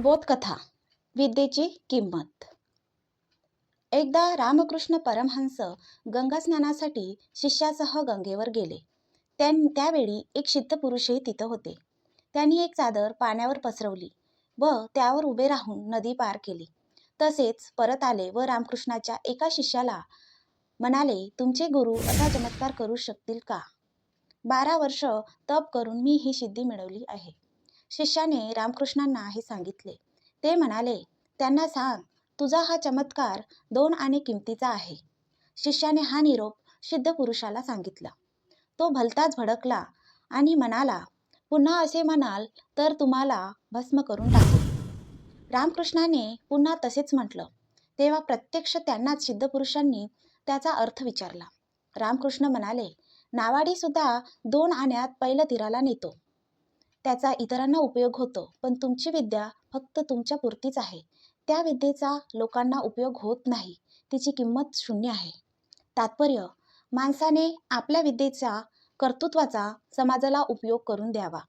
बोधकथा विद्येची किंमत. एकदा रामकृष्ण परमहंस गंगास्नानासाठी शिष्यासह गंगेवर गेले. त्यां त्यावेळी एक सिद्ध तिथं होते. त्यांनी एक चादर पाण्यावर पसरवली व त्यावर उभे राहून नदी पार केली. तसेच परत आले व रामकृष्णाच्या एका शिष्याला म्हणाले तुमचे गुरु असा चमत्कार करू शकतील का? बारा वर्ष तप करून मी ही सिद्धी मिळवली आहे. शिष्याने रामकृष्णांना हे सांगितले. ते म्हणाले त्यांना सांग तुझा हा चमत्कार दोन आणि किमतीचा आहे. शिष्याने हा निरोप सिद्ध पुरुषाला सांगितला. तो भलताच भडकला आणि म्हणाला पुन्हा असे म्हणाल तर तुम्हाला भस्म करून टाकू. रामकृष्णाने पुन्हा तसेच म्हटलं. तेव्हा प्रत्यक्ष त्यांनाच सिद्धपुरुषांनी त्याचा अर्थ विचारला. रामकृष्ण म्हणाले नावाडी सुद्धा दोन आण्यात पहिलं तीराला नेतो. त्याचा इतरांना उपयोग होतो पण तुमची विद्या फक्त तुमच्या पुरतीच आहे. त्या विद्येचा लोकांना उपयोग होत नाही. तिची किंमत शून्य आहे. तात्पर्य माणसाने आपल्या विद्येचा कर्तृत्वाचा समाजाला उपयोग करून द्यावा.